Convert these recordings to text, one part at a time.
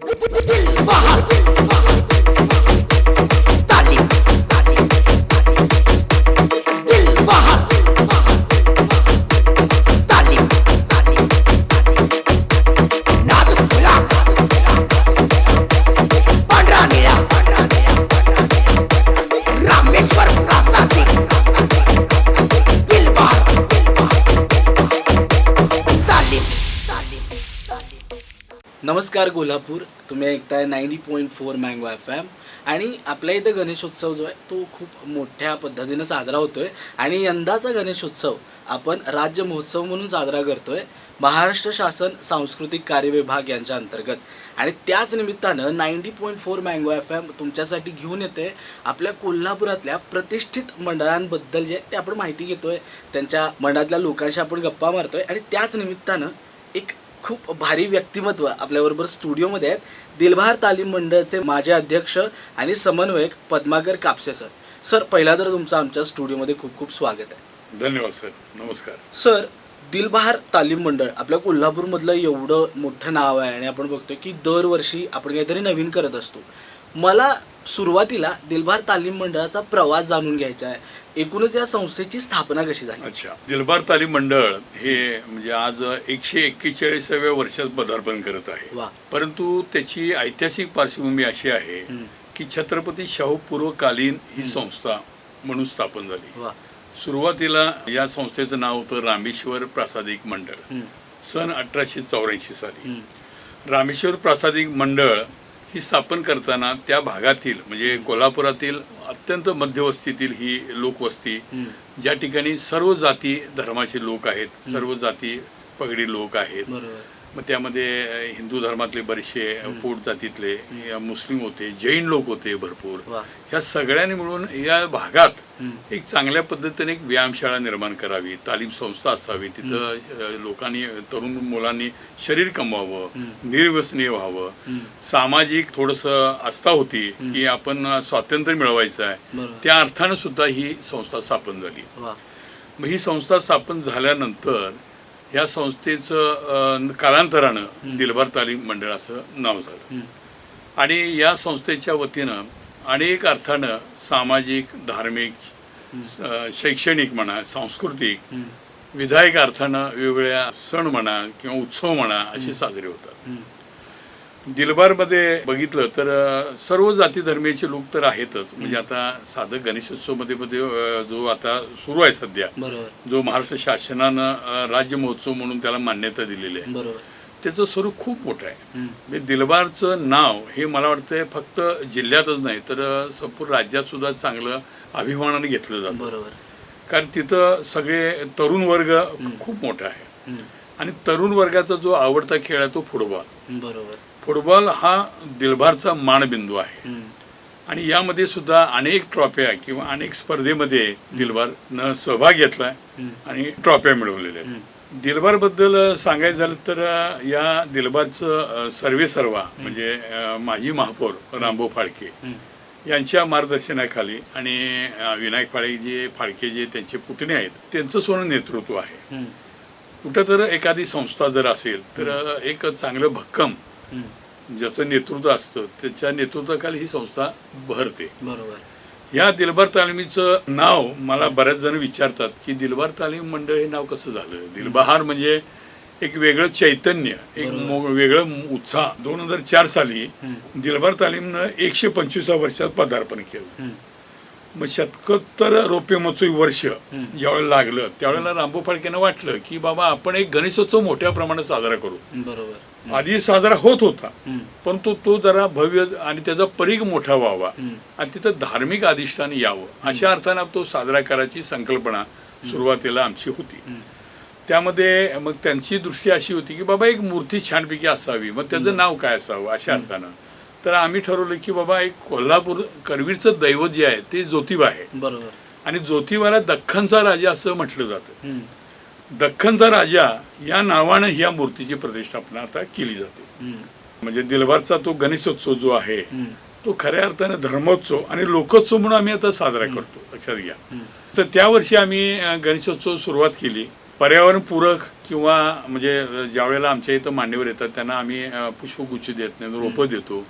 Ой-ой-ой! नमस्कार कोल्हापूर. तुम्ही ऐकताय ninety point four mango F M. आणि आपल्या इथं गणेशोत्सव जो आहे तो खूप मोठ्या पद्धतीनं साजरा होतोय. आणि यंदाचा गणेशोत्सव आपण राज्य महोत्सव म्हणून साजरा करतोय महाराष्ट्र शासन सांस्कृतिक कार्य विभाग यांच्या अंतर्गत. आणि त्याच निमित्तानं ninety point four mango F M तुमच्यासाठी घेऊन येते आपल्या कोल्हापुरातल्या प्रतिष्ठित मंडळांबद्दल जे ते आपण माहिती घेतोय. त्यांच्या मंडळातल्या लोकांशी आपण गप्पा मारतोय. आणि त्याच निमित्तानं एक खूप भारी व्यक्तिमत्व आपल्याबरोबर स्टुडिओमध्ये आहेत. दिलबहार तालीम मंडळचे माजी अध्यक्ष आणि समन्वयक पद्माकर कापसे सर. सर पहिला तर तुमचं आमच्या स्टुडिओमध्ये खूप खूप स्वागत आहे. धन्यवाद सर. नमस्कार. सर दिलबहार तालीम मंडळ आपल्या कोल्हापूरमधलं एवढं मोठं नाव आहे आणि आपण बघतोय की दरवर्षी आपण काहीतरी नवीन करत असतो. मला सुरुवातीला दिलबहार तालीम मंडळाचा प्रवास जाणून घ्यायचा आहे. एकूणच या संस्थेची स्थापना कशी झाली? अच्छा. दिलबार तालीम मंडळ हे म्हणजे आज एकशे एक्केचाळीसाव्या वर्षात पदार्पण करत आहे. वा. परंतु त्याची ऐतिहासिक पार्श्वभूमी अशी आहे. की छत्रपती शाहू पूर्वकालीन ही संस्था म्हणून स्थापन झाली. वा. सुरुवातीला या संस्थेचं नाव होतं रामेश्वर प्रासादिक मंडळ. सन अठराशे चौऱ्याऐंशी साली. रामेश्वर प्रासादिक मंडळ ही स्थापन करताना त्या भागातील म्हणजे कोल्हापुरातील अत्यंत मध्यवस्तीतील ही लोकवस्ती. ज्या ठिकाणी सर्व जाती धर्माचे लोक आहेत सर्व जाती पगडी लोक आहेत मग त्यामध्ये हिंदू धर्मातले बरेचसे पोट जातीतले या मुस्लिम होते जैन लोक होते भरपूर. ह्या सगळ्यांनी मिळून या भागात. एक चांगल्या पद्धतीने एक व्यायामशाळा निर्माण करावी तालीम संस्था असावी तिथं लोकांनी तरुण मुलांनी शरीर कमवावं निर्व्यसनीय व्हावं. सामाजिक थोडंसं आस्था होती की आपण स्वातंत्र्य मिळवायचं आहे. त्या अर्थानं सुद्धा ही संस्था स्थापन झाली. मग ही संस्था स्थापन झाल्यानंतर या संस्थेचं कालांतरानं दिलबार तालीम मंडळ असं नाव झालं. आणि या संस्थेच्या वतीनं अनेक अर्थानं सामाजिक धार्मिक शैक्षणिक म्हणा सांस्कृतिक. विधायक अर्थानं वेगवेगळ्या सण म्हणा किंवा उत्सव म्हणा असे साजरे होतात. दिलबारमध्ये बघितलं तर सर्व जाती धर्मीयाचे लोक तर आहेतच. म्हणजे आता साधं गणेशोत्सवमध्ये मध्ये जो आता सुरू आहे सध्या जो महाराष्ट्र शासनानं राज्य महोत्सव म्हणून त्याला मान्यता दिलेली आहे. त्याचं स्वरूप खूप मोठं आहे. म्हणजे दिलबारचं नाव हे मला वाटतं फक्त जिल्ह्यातच नाही तर संपूर्ण राज्यात सुद्धा चांगलं अभिमानाने घेतलं जातं. बरोबर. कारण तिथं सगळे तरुण वर्ग खूप मोठा आहे. आणि तरुण वर्गाचा जो आवडता खेळ आहे तो फुटबॉल. बरोबर. फुटबॉल हा दिलबारचा मानबिंदू आहे. आणि यामध्ये सुद्धा अनेक ट्रॉफ्या किंवा अनेक स्पर्धेमध्ये दिलबारनं सहभाग घेतलाय हम्म. आणि ट्रॉफ्या मिळवलेल्या आहेत दिलबारबद्दल सांगायचं झालं तर या दिलबारचं सर्वे सर्वा म्हणजे माजी महापौर रामभाऊ फाळके. यांच्या मार्गदर्शनाखाली आणि विनायक फाळे जे फाळके जे त्यांचे पुतणे आहेत त्यांचं सोनं नेतृत्व आहे. कुठं तर एखादी संस्था जर असेल तर एक चांगलं भक्कम. ज्याचं नेतृत्व असतं त्याच्या नेतृत्वाखाली ही संस्था भरते. बरोबर. या दिलबार तालिमीचं नाव मला बऱ्याच जण विचारतात की दिलबार तालीम मंडळ हे नाव कसं झालं? दिलबहार म्हणजे एक वेगळं चैतन्य एक वेगळं उत्साह. दोन हजार चार साली दिलबार तालीमनं एकशे पंचवीसा वर्षात पदार्पण केलं. मग शतकोत्तर रौप्य महोत्सवी वर्ष ज्यावेळेला लागलं त्यावेळेला रामभाऊ फाळकेनं वाटलं की बाबा आपण एक गणेशोत्सव मोठ्या प्रमाणात साजरा करू. बरोबर. आधी साजरा होत होता. हम्म. परंतु तो जरा भव्य आणि त्याचा परीघ मोठा व्हावा. आणि तिथं धार्मिक अधिष्ठान यावं. अशा अर्थानं तो साजरा करायची संकल्पना सुरुवातीला आमची होती. त्यामध्ये मग त्यांची दृष्टी अशी होती की बाबा एक मूर्ती छानपैकी असावी. मग त्याचं नाव काय असावं? अशा अर्थानं. तर आम्ही ठरवलं की बाबा एक कोल्हापूर करवीरचं दैवत जे आहे ते ज्योतिबा आहे. बरोबर. आणि ज्योतिबाला दख्खनचा राजा असं म्हटलं जातं. दख्खनचा राजा या नावानं या मूर्तीची प्रतिष्ठापना आता केली जाते. म्हणजे दिलबारचा तो गणेशोत्सव जो आहे. तो खऱ्या अर्थानं धर्मोत्सव आणि लोकोत्सव म्हणून आम्ही आता साजरा करतो लक्षात घ्या. तर त्या वर्षी आम्ही गणेशोत्सव सुरुवात केली. पर्यावरणपूरक किंवा म्हणजे ज्या वेळेला आमच्या इथं मान्यवर येतात त्यांना आम्ही पुष्पगुच्छ देत नाही रोपं देतो.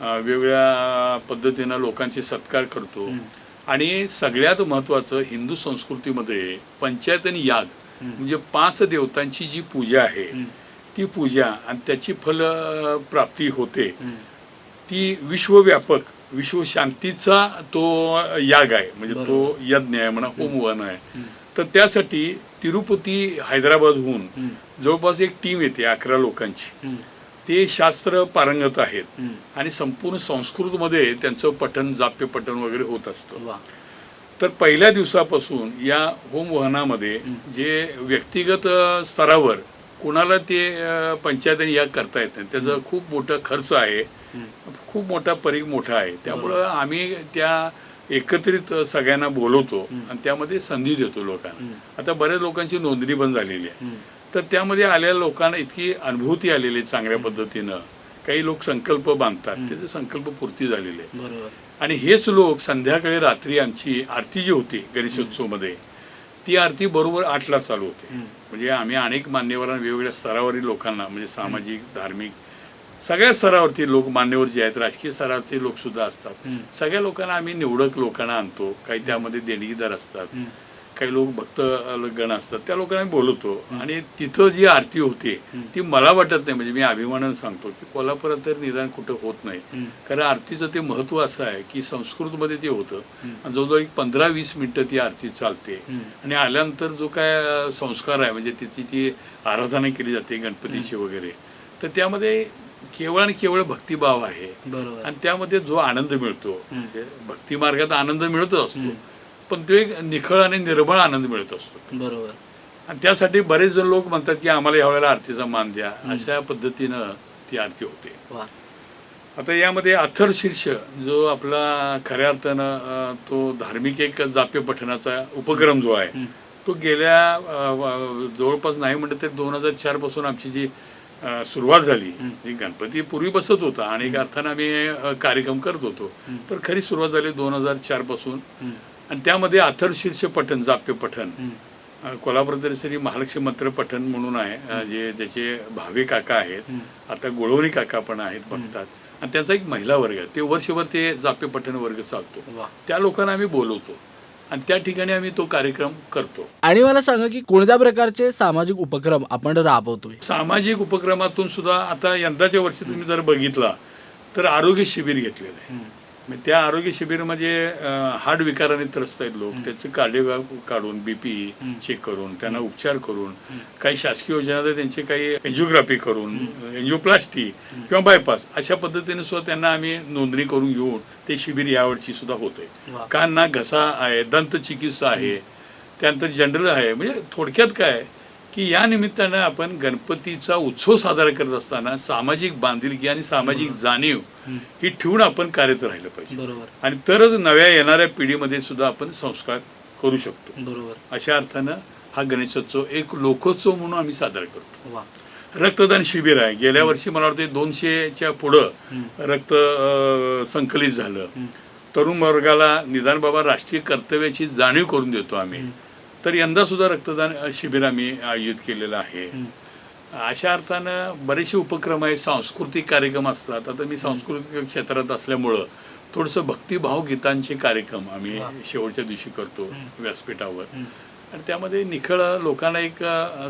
वेगवेगळ्या पद्धतीनं लोकांचे सत्कार करतो. आणि सगळ्यात महत्त्वाचं हिंदू संस्कृतीमध्ये पंचायत आणि याग म्हणजे पाच देवतांची जी पूजा आहे ती पूजा आणि त्याची फल प्राप्ती होते ती विश्वव्यापक विश्वशांतीचा तो याग आहे. म्हणजे तो यज्ञ आहे म्हणा होमवन आहे. तर त्यासाठी तिरुपती हैदराबादहून जवळपास एक टीम येते अकरा लोकांची. ते शास्त्र पारंगत आहेत आणि संपूर्ण संस्कृतमध्ये त्यांचं पठण जाप्य पठण वगैरे होत असतं. तर पहिल्या दिवसापासून या होमवहनामध्ये जे व्यक्तिगत स्तरावर कोणाला ते अ, पंचायत या करता येत नाही त्याचा खूप मोठा खर्च आहे. खूप मोठा परीघ मोठा आहे. त्यामुळं आम्ही त्या एकत्रित सगळ्यांना बोलवतो आणि त्यामध्ये संधी देतो लोकांना. आता बऱ्याच लोकांची नोंदणी पण झालेली आहे. तर त्यामध्ये आलेल्या लोकांना इतकी अनुभूती आलेली आहे चांगल्या पद्धतीनं. काही लोक संकल्प बांधतात त्याचे संकल्प पूर्ती झालेले आहे बरोबर. आणि हेच लोक संध्याकाळी रात्री आमची आरती जी होती गणेशोत्सवमध्ये ती आरती बरोबर आठला चालू होते. म्हणजे आम्ही अनेक मान्यवरांना वेगवेगळ्या स्तरावरील लोकांना म्हणजे सामाजिक धार्मिक सगळ्या स्तरावरती लोक मान्यवर जे आहेत राजकीय स्तरावरती लोक सुद्धा असतात सगळ्या लोकांना आम्ही निवडक लोकांना आणतो. काही त्यामध्ये देणगीदार असतात. काही लोक भक्त गण असतात त्या लोकांना बोलवतो. आणि तिथं जी आरती होते ती मला वाटत नाही. म्हणजे मी अभिमानानं सांगतो की कोल्हापुरात तर निदान कुठं होत नाही. कारण आरतीचं ते महत्त्व असं आहे की संस्कृतमध्ये ते होतं. आणि जवळजवळ एक पंधरा वीस मिनिटं ती आरती चालते. आणि आल्यानंतर जो काय संस्कार आहे म्हणजे तिची ती आराधना केली जाते गणपतीची वगैरे. तर त्यामध्ये केवळ आणि केवळ भक्तिभाव आहे. आणि त्यामध्ये जो आनंद मिळतो म्हणजे भक्ती मार्गात आनंद मिळतच असतो. पण तो एक निखळ आणि निर्मळ आनंद मिळत असतो. बरोबर. आणि त्यासाठी बरेच जण लोक म्हणतात की आम्हाला यावेळेला आरतीचा मान द्या. अशा पद्धतीनं ती आरती होते. आता यामध्ये अथर शीर्ष जो आपला खऱ्या अर्थानं तो धार्मिक एक जाप्य पठणाचा उपक्रम जो आहे तो गेल्या जवळपास नाही म्हणलं तर दोन हजार चारपासून आमची जी सुरुवात झाली गणपती पूर्वी बसत होता आणि एक अर्थानं आम्ही कार्यक्रम करत होतो. तर खरी सुरुवात झाली दोन हजार चारपासून. आणि त्यामध्ये अथर शीर्ष पठण जाप्य पठण. कोल्हापूर श्री महालक्ष्मी मंत्र पठण म्हणून आहे. जे त्याचे भावे काका आहेत. आता गोळवणी काका पण आहेत बघतात. आणि त्यांचा एक महिला वर्ग आहे. ते वर्षभर ते जाप्य पठण वर्ग चालतो. त्या लोकांना आम्ही बोलवतो. आणि त्या ठिकाणी आम्ही तो कार्यक्रम करतो. आणि मला सांगा की कोणत्या प्रकारचे सामाजिक उपक्रम आपण राबवतोय? सामाजिक उपक्रमातून सुद्धा आता यंदाच्या वर्षी तुम्ही जर बघितला तर आरोग्य शिबिर घेतलेलं आहे. मग त्या आरोग्य शिबिरमध्ये अं, हाड विकाराने त्रस्त आहेत लोक. त्याचं कार्डिओ काढून बीपी चेक करून त्यांना उपचार करून काही शासकीय योजना तर त्यांची काही एन्जिओग्राफी करून एन्जिओप्लास्टी किंवा बायपास अशा पद्धतीने सुद्धा त्यांना आम्ही नोंदणी करून घेऊन ते शिबिर यावर्षी सुद्धा होतंय. कान नाक घसा आहे दंत चिकित्सा आहे त्यानंतर जनरल आहे. म्हणजे थोडक्यात काय की या निमित्तानं आपण गणपतीचा उत्सव साजरा करत असताना सामाजिक बांधिलकी आणि सामाजिक जाणीव ही ठेवून आपण कार्यरत राहिलं पाहिजे. बरोबर. आणि तरच नव्या येणाऱ्या पिढीमध्ये सुद्धा आपण संस्कार करू शकतो. बरोबर. अशा अर्थानं हा गणेशोत्सव एक लोकोत्सव म्हणून आम्ही साजरा करतो. रक्तदान शिबिर आहे. गेल्या वर्षी मला वाटतं दोनशेच्या पुढं रक्त संकलित झालं. तरुण वर्गाला निदान बाबा राष्ट्रीय कर्तव्याची जाणीव करून देतो आम्ही. तर यंदा सुद्धा रक्तदान शिबिर आम्ही आयोजित केलेलं आहे. अशा अर्थानं बरेचसे उपक्रम आहेत सांस्कृतिक कार्यक्रम असतात. आता मी सांस्कृतिक क्षेत्रात असल्यामुळं थोडंसं भक्तिभाव गीतांचे कार्यक्रम आम्ही शेवटच्या दिवशी करतो व्यासपीठावर. आणि त्यामध्ये निखळ लोकांना एक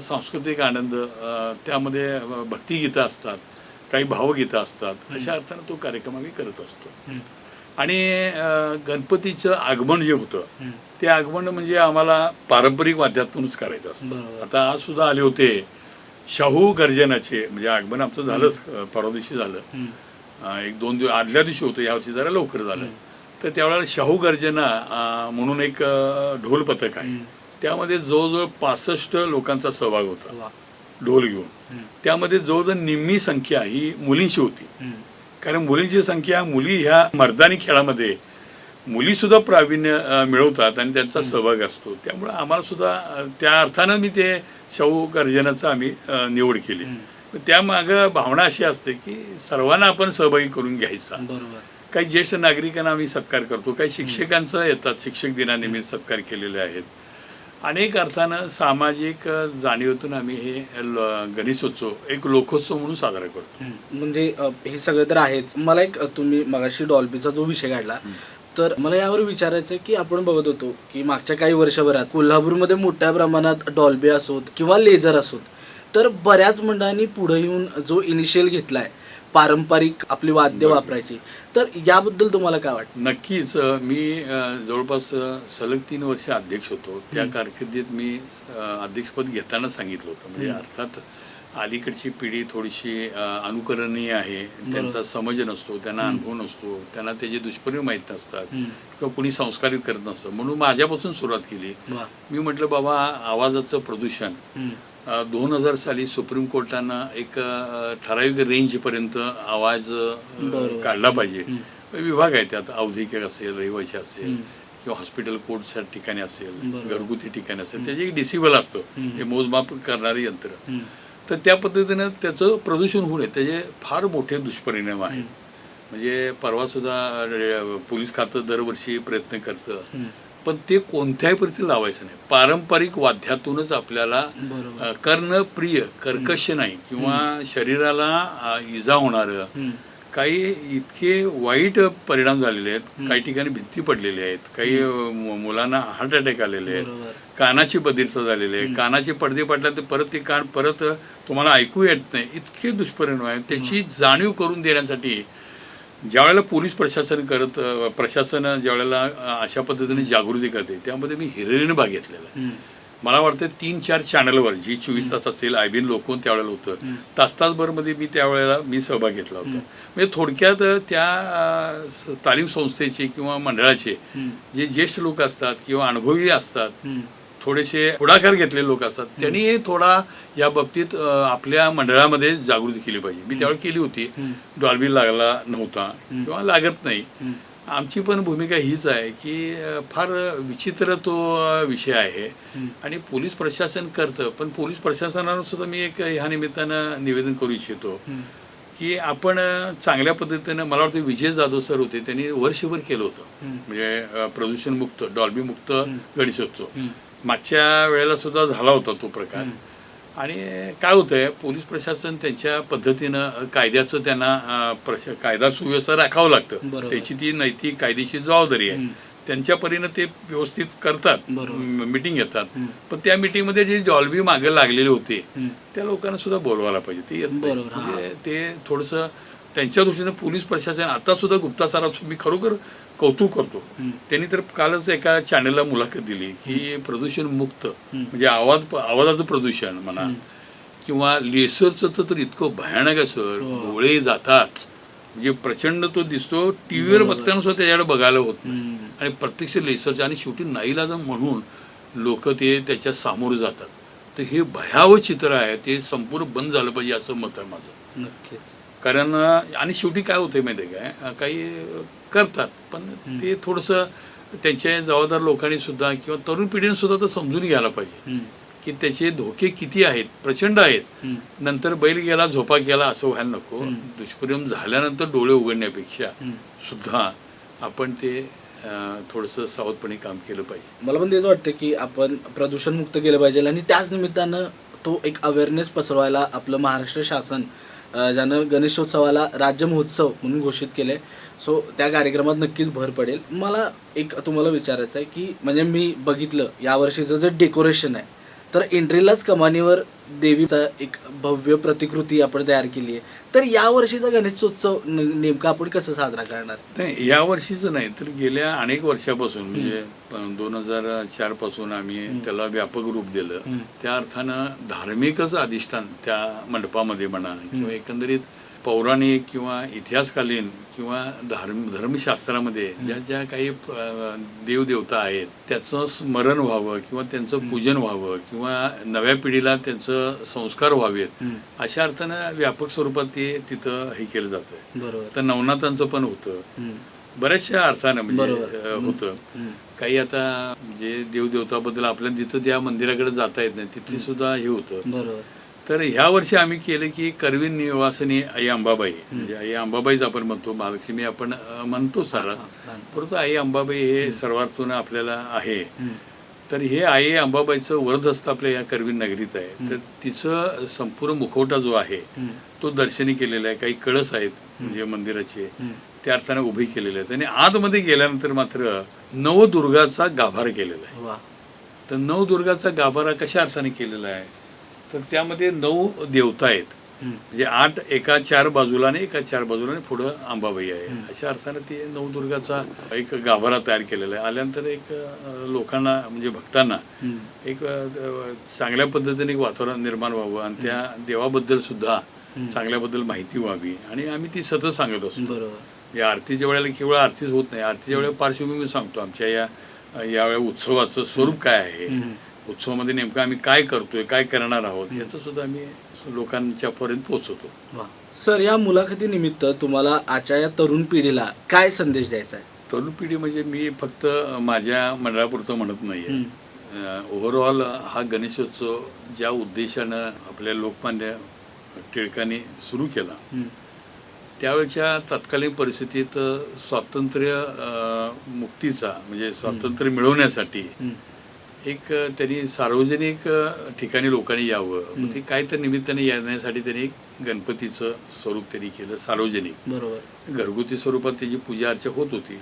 सांस्कृतिक आनंद त्यामध्ये भक्तिगीतं असतात काही भावगीतं असतात. अशा अर्थानं तो कार्यक्रम आम्ही करत असतो. आणि गणपतीचं आगमन जे होतं ते आगमन म्हणजे आम्हाला पारंपरिक वाद्यातूनच करायचं असतं. आता आज सुद्धा आले होते शाहू गर्जनाचे म्हणजे आगमन आमचं झालंच परवा दिवशी झालं. एक दोन दिवस आदल्या दिवशी होतं यावर्षी जरा लवकर झालं. तर त्यावेळेला शाहू गर्जना म्हणून एक ढोल पथक आहे. त्यामध्ये जवळजवळ पासष्ट लोकांचा सहभाग होता. ढोल घेऊन. त्यामध्ये जवळजवळ निम्मी संख्या ही मुलींची होती. कारण मुलींची संख्या मुली ह्या मर्दानी खेळामध्ये मुली सुद्धा प्रावीण्य मिळवतात आणि त्यांचा सहभाग असतो. त्यामुळे आम्हाला सुद्धा त्या अर्थानं मी ते शाहू गर्जनाचं आम्ही निवड केली. त्यामागं भावना अशी असते की सर्वांना आपण सहभागी करून घ्यायचा. काही ज्येष्ठ नागरिकांना आम्ही सत्कार करतो काही शिक्षकांचा येतात शिक्षक दिनानिमित्त सत्कार केलेले आहेत. अनेक अर्थानं सामाजिक जाणीवेतून आम्ही हे गणेशोत्सव एक लोकोत्सव म्हणून साजरा करतो. म्हणजे अ, हे सगळं तर आहेच. मला एक अ, तुम्ही मगाशी डॉल्बीचा जो विषय काढला तर मला यावर विचारायचं आहे की आपण बघत होतो की मागच्या काही वर्षभरात कोल्हापूरमध्ये मोठ्या प्रमाणात डॉल्बी असोत किंवा लेझर असोत तर बऱ्याच मंडळांनी पुढे येऊन जो इनिशियल घेतलाय पारंपरिक आपली वाद्य वापरायची. तर याबद्दल तुम्हाला काय वाटतं? नक्कीच मी जवळपास सलग तीन वर्ष अध्यक्ष होतो. त्या कारकिर्दीत मी अध्यक्षपद घेताना सांगितलं होतं. म्हणजे अर्थात अलीकडची पिढी थोडीशी अनुकरणीय आहे. त्यांचा समज नसतो त्यांना अनुभव नसतो त्यांना त्याचे दुष्परिणाम माहीत नसतात किंवा कुणी संस्कारित करत नसतं. म्हणून माझ्यापासून सुरुवात केली. मी म्हटलं बाबा आवाजाचं प्रदूषण. दोन हजार साली सुप्रीम कोर्टानं एक ठराविक रेंजपर्यंत आवाज. काढला पाहिजे विभाग आहे त्यात औद्योगिक असेल रहिवासी असेल. किंवा हॉस्पिटल कोर्टच्या ठिकाणी असेल. घरगुती ठिकाणी असेल त्याचे एक डिसिबल असतं. हे मोजमाप करणारे यंत्र. तर त्या पद्धतीनं त्याचं प्रदूषण होऊ नये त्याचे फार मोठे दुष्परिणाम आहेत म्हणजे परवा सुद्धा पोलीस खातं दरवर्षी प्रयत्न करतं. पण ते कोणत्याही परिस्थितीत लावायचं नाही. पारंपरिक वाद्यातूनच आपल्याला बरोबर. अ, कर्णप्रिय कर्कश नाही किंवा शरीराला इजा होणारं. काही इतके वाईट परिणाम झालेले आहेत. काही ठिकाणी भित्ती पडलेली आहेत. काही मुलांना हार्ट अटॅक आलेले आहेत. कानाची बदिरता झालेली आहे. कानाचे पडदे पडल्यानंतर परत ते कान परत तुम्हाला ऐकू येत नाही. इतके दुष्परिणाम आहेत. त्याची जाणीव करून देण्यासाठी ज्यावेळेला पोलीस प्रशासन करत प्रशासन ज्यावेळेला अ, अशा पद्धतीने जागृती करते त्यामध्ये मी हिरिरीने भाग घेतलेला. मला वाटतं तीन चार चॅनलवर जी चोवीस तास असेल आय बी एन लोकून त्यावेळेला होतं तास तासभरमध्ये मी त्यावेळेला मी सहभाग घेतला होता म्हणजे थोडक्यात त्या तालीम संस्थेचे किंवा मंडळाचे. जे ज्येष्ठ लोक असतात किंवा अनुभवी असतात. थोडेसे पुढाकार घेतलेले लोक असतात त्यांनी थोडा या बाबतीत आपल्या मंडळामध्ये जागृती केली पाहिजे. मी त्यावेळी केली होती. डॉल्बी लागला नव्हता किंवा लागत नाही. आमची पण भूमिका हीच आहे की फार विचित्र तो विषय आहे. आणि पोलीस प्रशासन करतं पण पोलीस प्रशासनाला सुद्धा मी एक ह्या निमित्तानं निवेदन करू इच्छितो की आपण चांगल्या पद्धतीनं मला वाटतं विजय जाधव सर होते त्यांनी वर्षभर केलं होतं. म्हणजे प्रदूषणमुक्त डॉल्बी मुक्त गणेशोत्सव. मागच्या वेळेला सुद्धा झाला होता तो प्रकार. आणि काय होतंय पोलीस प्रशासन त्यांच्या पद्धतीनं कायद्याचं त्यांना कायदा सुव्यवस्था राखावं लागतं. त्याची ती नैतिक कायदेशीर जबाबदारी आहे. त्यांच्या परीनं ते व्यवस्थित करतात. मिटिंग घेतात. पण त्या मिटिंगमध्ये जे जॉल्बी मागे लागलेले होते. त्या लोकांना सुद्धा बोलवायला पाहिजे. ते. म्हणजे ते थोडंसं त्यांच्या दृष्टीनं पोलीस प्रशासन आता सुद्धा गुप्ता सराफ मी खरोखर कौतुक करतो. त्यांनी तर कालच एका चॅनलला मुलाखत दिली की प्रदूषण मुक्त म्हणजे आवाज आवाजाचं प्रदूषण म्हणा किंवा लेसरचं तर तर इतकं भयानक आहे सर. हो. डोळे जातात. म्हणजे प्रचंड तो दिसतो टीव्हीवर बघताना सुद्धा त्याच्याकडे बघायला होत नाही. आणि प्रत्यक्ष लेसरच्या आणि शेवटी नाईलाज म्हणून लोक ते त्याच्या सामोरे जातात. तर हे भयावह चित्र आहे ते संपूर्ण बंद झालं पाहिजे असं मत आहे माझं. नक्कीच. कारण आणि शेवटी काय होतंय माहिती आहे काय? काही करतात पण ते थोडंसं त्यांच्या जबाबदार लोकांनी सुद्धा किंवा तरुण पिढीने सुद्धा तर समजून घ्यायला पाहिजे. की त्याचे धोके किती आहेत प्रचंड आहेत. नंतर बैल गेला झोपा गेला असं व्हायला नको. दुष्परिणाम झाल्यानंतर डोळे उघडण्यापेक्षा. सुद्धा आपण ते थोडंसं सावधपणे काम केलं पाहिजे. मला पण तेच वाटतं की आपण प्रदूषण मुक्त केलं पाहिजे. आणि त्याच निमित्तानं तो एक अवेअरनेस पसरवायला आपलं महाराष्ट्र शासन ज्यानं गणेशोत्सवाला राज्य महोत्सव म्हणून घोषित केलं आहे सो त्या कार्यक्रमात नक्कीच भर पडेल. मला एक तुम्हाला विचारायचं आहे की म्हणजे मी बघितलं यावर्षीचं जे डेकोरेशन आहे तर एंट्रीलाच कमानीवर देवीचा एक भव्य प्रतिकृती आपण तयार केली आहे. तर या वर्षीचा गणेशोत्सव नेमका आपण कसं साजरा करणार? नाही या वर्षीचं नाही तर गेल्या अनेक वर्षापासून म्हणजे दोन हजार चारपासून आम्ही त्याला व्यापक रूप दिलं. त्या अर्थानं धार्मिकच अधिष्ठान त्या मंडपामध्ये म्हणा किंवा एकंदरीत पौराणिक किंवा इतिहासकालीन किंवा धर्म धर्मशास्त्रामध्ये ज्या ज्या काही देवदेवता आहेत त्याचं स्मरण व्हावं किंवा त्यांचं पूजन व्हावं किंवा नव्या पिढीला त्यांचं संस्कार व्हावेत. अशा अर्थानं व्यापक स्वरूपात ते तिथं हे केलं जातं. तर नवनाथांचं पण होतं. बऱ्याचशा अर्थानं म्हणजे होतं. काही आता म्हणजे देवदेवताबद्दल आपल्याला तिथं त्या मंदिराकडे जाता येत नाही तिथली सुद्धा हे होतं. बरोबर. तर ह्या वर्षी आम्ही केलं की करवीन निवासिनी आई अंबाबाई. म्हणजे आई अंबाबाईच आपण म्हणतो महालक्ष्मी आपण म्हणतो हा. परंतु आई अंबाबाई हे सर्वार्थून आपल्याला आहे. तर हे आई अंबाबाईचं वरदस्त आपल्या या करवीर नगरीत आहे. तर तिचं संपूर्ण मुखवटा जो आहे तो दर्शनी केलेला आहे. काही कळस आहेत म्हणजे मंदिराचे त्या अर्थाने उभे केलेले आहेत. आणि आतमध्ये गेल्यानंतर मात्र नवदुर्गाचा गाभारा केलेला आहे. तर नवदुर्गाचा गाभारा कशा अर्थाने केलेला आहे? तर त्यामध्ये नऊ देवता आहेत. म्हणजे आठ एका चार बाजूला आणि एका चार बाजूला आणि पुढं अंबाबाई आहे. अशा अर्थानं ती नवदुर्गाचा एक गाभारा तयार केलेला आहे. आल्यानंतर एक लोकांना म्हणजे भक्तांना. एक चांगल्या पद्धतीने एक वातावरण निर्माण व्हावं आणि त्या देवाबद्दल सुद्धा चांगल्याबद्दल माहिती व्हावी. आणि आम्ही ती सतत सांगत असतो. या आरतीच्या वेळेला केवळ आरतीच होत नाही. आरतीच्या वेळेला पार्श्वभूमी सांगतो आमच्या या यावेळेला उत्सवाचं स्वरूप काय आहे. उत्सवामध्ये नेमकं आम्ही काय करतोय काय करणार आहोत याचं सुद्धा आम्ही लोकांच्या पर्यंत पोहोचवतो सर या मुलाखतीनिमित्त तुम्हाला आजच्या या तरुण पिढीला काय संदेश द्यायचा आहे? तरुण पिढी म्हणजे मी फक्त माझ्या मंडळापुरतं म्हणत नाही ओव्हरऑल हा गणेशोत्सव ज्या उद्देशानं आपल्या लोकमान्य टिळकांनी सुरू केला. त्यावेळच्या तत्कालीन परिस्थितीत स्वातंत्र्य मुक्तीचा म्हणजे स्वातंत्र्य मिळवण्यासाठी. एक त्यांनी सार्वजनिक ठिकाणी लोकांनी यावं. ते काय तर निमित्ताने येण्यासाठी त्यांनी एक गणपतीचं स्वरूप त्यांनी केलं सार्वजनिक. बरोबर. घरगुती स्वरूपात त्याची पूजा अर्चा होत होती.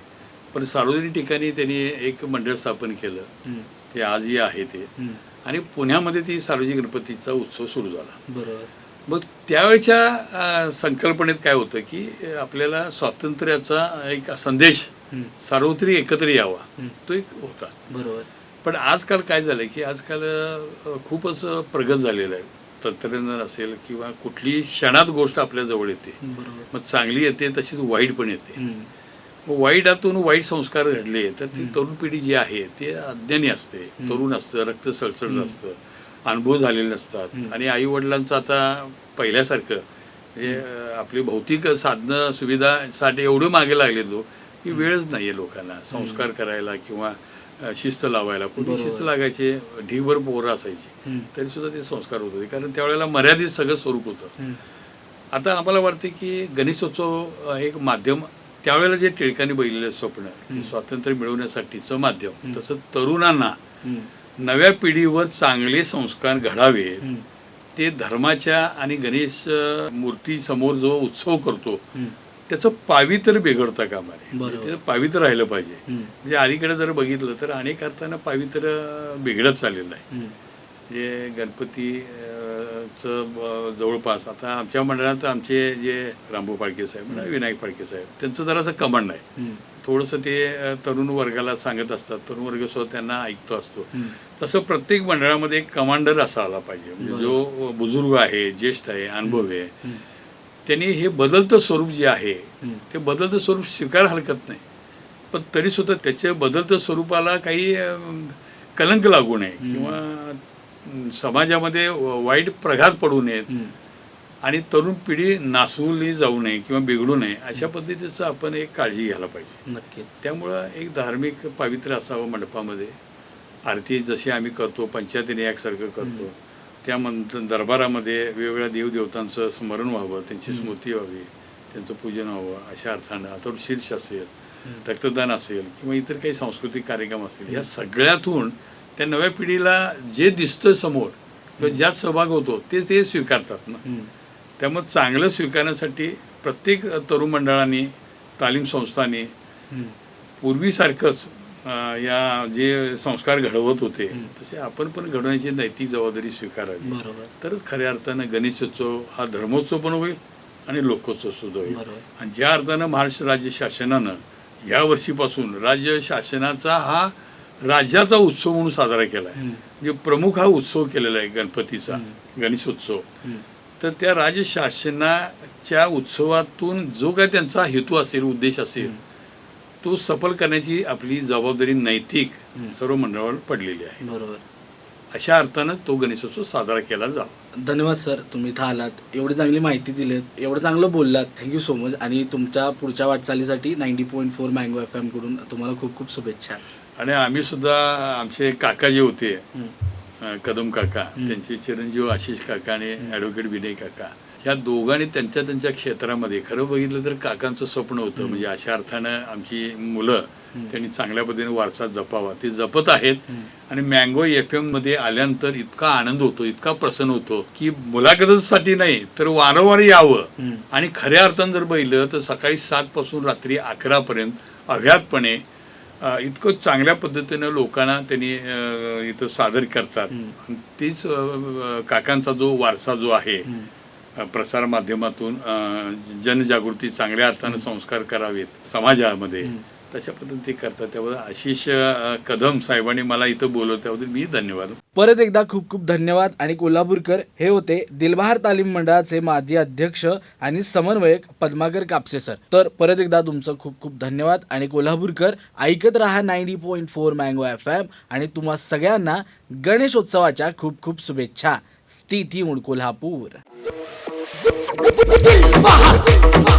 पण सार्वजनिक ठिकाणी त्यांनी एक मंडळ स्थापन केलं. ते आजही आहे ते. आणि पुण्यामध्ये ती सार्वजनिक गणपतीचा उत्सव सुरू झाला. बरोबर. मग त्यावेळच्या संकल्पनेत काय होतं की आपल्याला स्वातंत्र्याचा एक संदेश. सार्वत्रिक एकत्र यावा. तो एक होता. बरोबर. पण आजकाल काय झालं की आजकाल खूपच प्रगत झालेलं आहे. तंत्रज्ञान असेल किंवा कुठलीही क्षणात गोष्ट आपल्या जवळ येते. मग चांगली येते तशीच वाईट पण येते. मग वाईटातून वाईट संस्कार घडले तर ती तरुण पिढी जी आहे ते अज्ञानी असते तरुण असतं रक्त सळसळ असतं अनुभव झालेले नसतात. आणि आई वडिलांचं आता पहिल्यासारखं म्हणजे आपली भौतिक साधनं सुविधासाठी एवढं मागे लागले लोक की वेळच नाहीये लोकांना. संस्कार करायला किंवा शिस्त लावायला पूर्वी शिस्त लागायचे ढीभर पोरं असायची. तरी सुद्धा ते संस्कार होत होते कारण त्यावेळेला मर्यादित सगळं स्वरूप होतं. आता आम्हाला वाटते की गणेशोत्सव एक माध्यम त्यावेळेला जे टिळकांनी बघितलेलं स्वप्न स्वातंत्र्य मिळवण्यासाठीचं माध्यम तसं तरुणांना. नव्या पिढीवर चांगले संस्कार घडावे. ते धर्माच्या आणि गणेश मूर्ती समोर जो उत्सव करतो. त्याचं पावित्र्य बिघडता कामा नये त्याचं पावित्र्य राहिलं पाहिजे. म्हणजे अलीकडे जर बघितलं तर अनेक अर्थानं पावित्र्य बिघडत चाललेलं आहे. जे गणपती चं जवळपास आता आमच्या मंडळात आमचे जे रामभाऊ फाळके साहेब म्हणा विनायक फाळके साहेब त्यांचं जरासं कमांड आहे. थोडंसं ते तरुण वर्गाला सांगत असतात. तरुण वर्ग सुद्धा त्यांना ऐकतो असतो. तसं प्रत्येक मंडळामध्ये एक कमांडर असा आला पाहिजे. म्हणजे जो बुजुर्ग आहे ज्येष्ठ आहे अनुभव आहे. त्यांनी हे बदलतं स्वरूप जे आहे. ते बदलतं स्वरूप स्वीकार हरकत नाही. पण तरी सुद्धा त्याच्या बदलत्या स्वरूपाला काही कलंक लागू नये किंवा समाजामध्ये वाईट प्रघात पडू नयेत. आणि तरुण पिढी नासवली जाऊ नये किंवा बिघडू नये अशा पद्धतीचं आपण एक काळजी घ्यायला पाहिजे. नक्कीच. त्यामुळं एक धार्मिक पावित्र्य असावं मंडपामध्ये. आरती जशी आम्ही करतो पंचायतीने एकसारखं करतो. त्या मन दरबारामध्ये वेगवेगळ्या देवदेवतांचं स्मरण व्हावं त्यांची स्मृती व्हावी त्यांचं पूजन व्हावं अशा अर्थानं आता शीर्ष असेल रक्तदान असेल किंवा इतर काही सांस्कृतिक कार्यक्रम असतील या सगळ्यातून त्या नव्या पिढीला जे दिसतं समोर किंवा ज्यात सहभाग होतो ते ते स्वीकारतात ना. त्यामुळे चांगलं स्वीकारण्यासाठी प्रत्येक तरुण मंडळांनी तालीम संस्थांनी. पूर्वीसारखंच या जे संस्कार घडवत होते तसे आपण पण घडवण्याची नैतिक जबाबदारी स्वीकारावी. तरच खऱ्या अर्थानं गणेशोत्सव हा धर्मोत्सव पण होईल आणि लोकोत्सव सुद्धा होईल. आणि ज्या अर्थानं महाराष्ट्र राज्य शासनानं या वर्षीपासून राज्य शासनाचा हा राज्याचा उत्सव म्हणून साजरा केला आहे. म्हणजे प्रमुख हा उत्सव केलेला आहे गणपतीचा गणेशोत्सव. तर त्या राज्य शासनाच्या उत्सवातून जो काय त्यांचा हेतू असेल उद्देश असेल तो सफल करण्याची आपली जबाबदारी नैतिक सर्व मंडळावर पडलेली आहे. बरोबर. अशा अर्थानं तो गणेशोत्सव साजरा केला जावा धन्यवाद सर. तुम्ही इथं आलात. एवढी चांगली माहिती दिलीत. एवढं चांगलं बोललात. थँक्यू सो मच आणि तुमच्या पुढच्या वाटचालीसाठी ninety point four mango F एमकडून तुम्हाला खूप खूप शुभेच्छा. आणि आम्ही सुद्धा आमचे काका जे होते कदम काका त्यांचे चिरंजीव आशिष काका आणि ॲडव्होकेट विनय काका ह्या दोघांनी त्यांच्या त्यांच्या क्षेत्रामध्ये खरं बघितलं तर काकांचं स्वप्न होतं. म्हणजे अशा अर्थानं आमची मुलं त्यांनी चांगल्या पद्धतीने वारसा जपावा. ते जपत आहेत. आणि मँगो एफ एममध्ये आल्यानंतर इतका आनंद होतो इतका प्रसन्न होतो की मुलाखतीसाठी नाही तर वारंवार यावं. आणि खऱ्या अर्थानं जर बघितलं तर सकाळी सात पासून रात्री अकरा पर्यंत अव्यातपणे इतकं चांगल्या पद्धतीनं लोकांना त्यांनी इथं सादर करतात. तीच काकांचा जो वारसा जो आहे प्रसार माध्यमातून जनजागृती चांगल्या अर्थानं संस्कार करावेत समाजामध्ये. तशा पद्धतीने ते करतात. त्याबद्दल आशिष कदम साहेबांनी मला इथं बोलवलं. त्याबद्दल मी धन्यवाद. परत एकदा खूप खूप धन्यवाद. आणि कोल्हापूरकर हे होते दिलबहार तालीम मंडळाचे माजी अध्यक्ष आणि समन्वयक पद्माकर कापसे सर. तर परत एकदा तुमचं खूप खूप धन्यवाद. आणि कोल्हापूरकर ऐकत रहा ninety point four mango F M आणि तुम्हा सगळ्यांना गणेशोत्सवाच्या खूप खूप शुभेच्छा. Stay tune Kolhapur दिल बहार